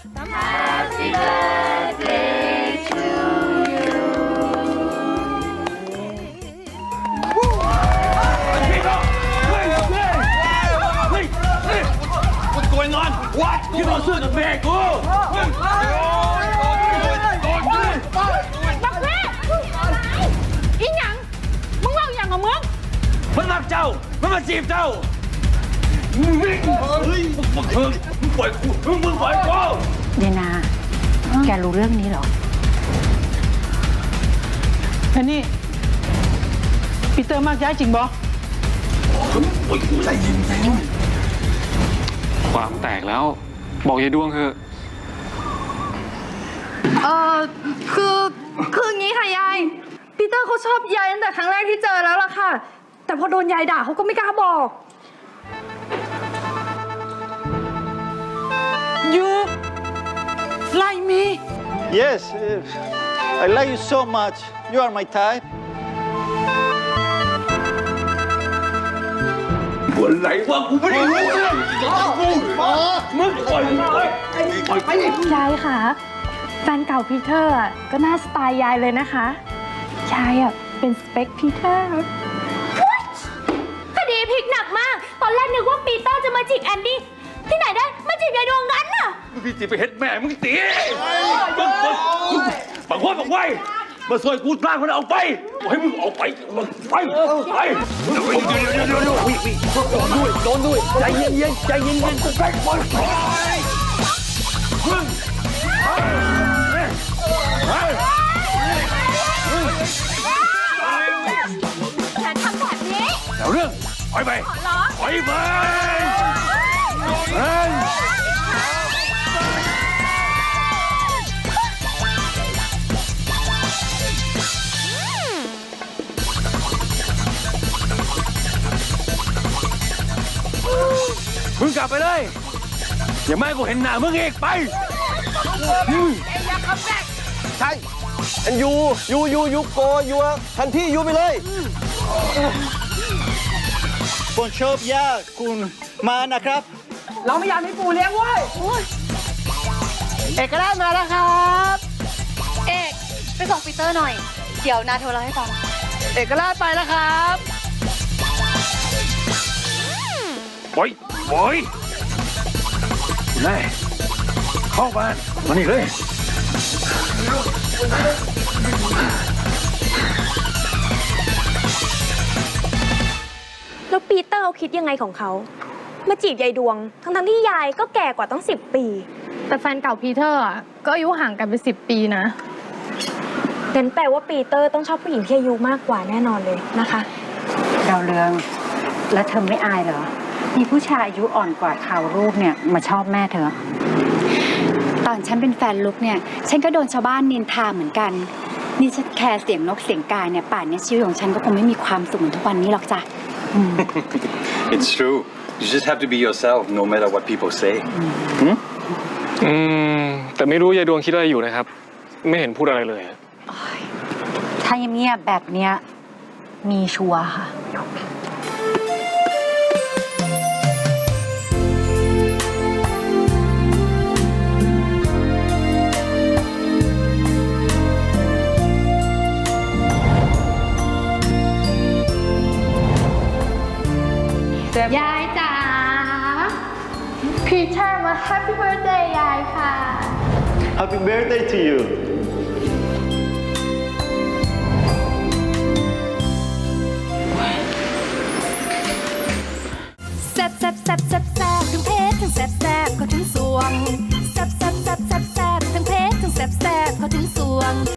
What's going on? What? You don't shoot the bag, go! บักแม่อีหยังมึงเล่าอย่างของมึง มันรักเจ้า มันมาจีบเจ้า มึงวิ่งเฮ้ยมึงมึงมึงมึงปล่อยกูมึงมึงปล่อยกูเนนา แกรู้เรื่องนี้เหรอแค่นี้ปีเตอร์มากย้ายจริงบอความแตกแล้ว บอกยายดวงเถอะเออคือคืออย่างนี้ค่ะยายปีเตอร์เขาชอบยายตั้งแต่ครั้งแรกที่เจอแล้วล่ะค่ะ แต่พอโดนยายด่าเขาก็ไม่กล้าบอก Yes, uh, I like you so much. You are my type. อะไรวะกูไม่ได้รู้เรื่องกูมึงปล่อยมึงปล่อยปล่อยไปยายค่ะ แฟนเก่าปีเตอร์อะก็น่าสไตล์ยายเลยนะคะ ยายอะเป็นสเปคปีเตอร์ คดีพลิกหนักมาก ตอนแรกนึกว่าปีเตอร์จะมาจีบแอนดี้ ที่ไหนได้มาจีบยายดวงงั้นน่ะ พี่จีไปเฮ็ดแม่มึงตีมึงมึงบังคับบังไว้มาซอยกูกล้าคนเอาไปให้มึงออกไปไปไปเดี๋ยวเดี๋ยวเดี๋ยวเดี๋ยวเดี๋ยววิ่งวิ่งโดนด้วยโดนด้วยใจเย็นเย็นใจเย็นเย็นไปไปมึงอย่าทำแบบนี้เดี๋ยวเรื่องถอยไปขอร้องถอยไปเฮ้ย มึงกลับไปเลยอย่าไม่ให้กูเห็นหน้ามึงอีกไปใช่ and you you you you go your ทันที่ยูไปเลยผมชอบยาคุณมานะครับ เราไม่อยากมีปู่เลี้ยงเว้ยเอกราชมาแล้วครับ เอกไปส่งปีเตอร์หน่อย เดี๋ยวนาโทรเล่าให้ฟังเอกราชไปแล้วครับปล่อย ปล่อยนายเข้าบ้านมานี่เลยแล้วปีเตอร์เขาคิดยังไงของเขา มาจีบยายดวง ทั้งๆที่ยายก็แก่กว่าตั้งสิบปี แต่แฟนเก่าปีเตอร์อะก็อายุห่างกันเป็นสิบปีนะ งั้นแปลว่าปีเตอร์ต้องชอบผู้หญิงที่อายุมากกว่าแน่นอนเลยนะคะ ดาวเรือง แล้วเธอไม่อายเหรอ มีผู้ชายอายุอ่อนกว่าข่าวรูปเนี่ยมาชอบแม่เธอ ตอนฉันเป็นแฟนลุกเนี่ย ฉันก็โดนชาวบ้านนินทาเหมือนกัน นี่ฉันแคร์เสียงนกเสียงกาเนี่ยป่านเนี้ชีวิตของฉันก็คงไม่มีความสุขเหมือนทุกวันนี้หรอกจ้ะ It's true. You just have to be yourself no matter what people say. อืม แต่ไม่รู้ยายดวงคิดอะไรอยู่นะครับ ไม่เห็นพูดอะไรเลยอะ ถ้าเงียบๆแบบเนี้ยมีชัวร์ค่ะ ยายจ๋าพีเตอร์มาแฮปปี้เบิร์ดเดย์ยายค่ะ Happy birthday to you. แซบแซบแซบแซบแซบถึงเพศถึงแซบแซบก็ถึงสวง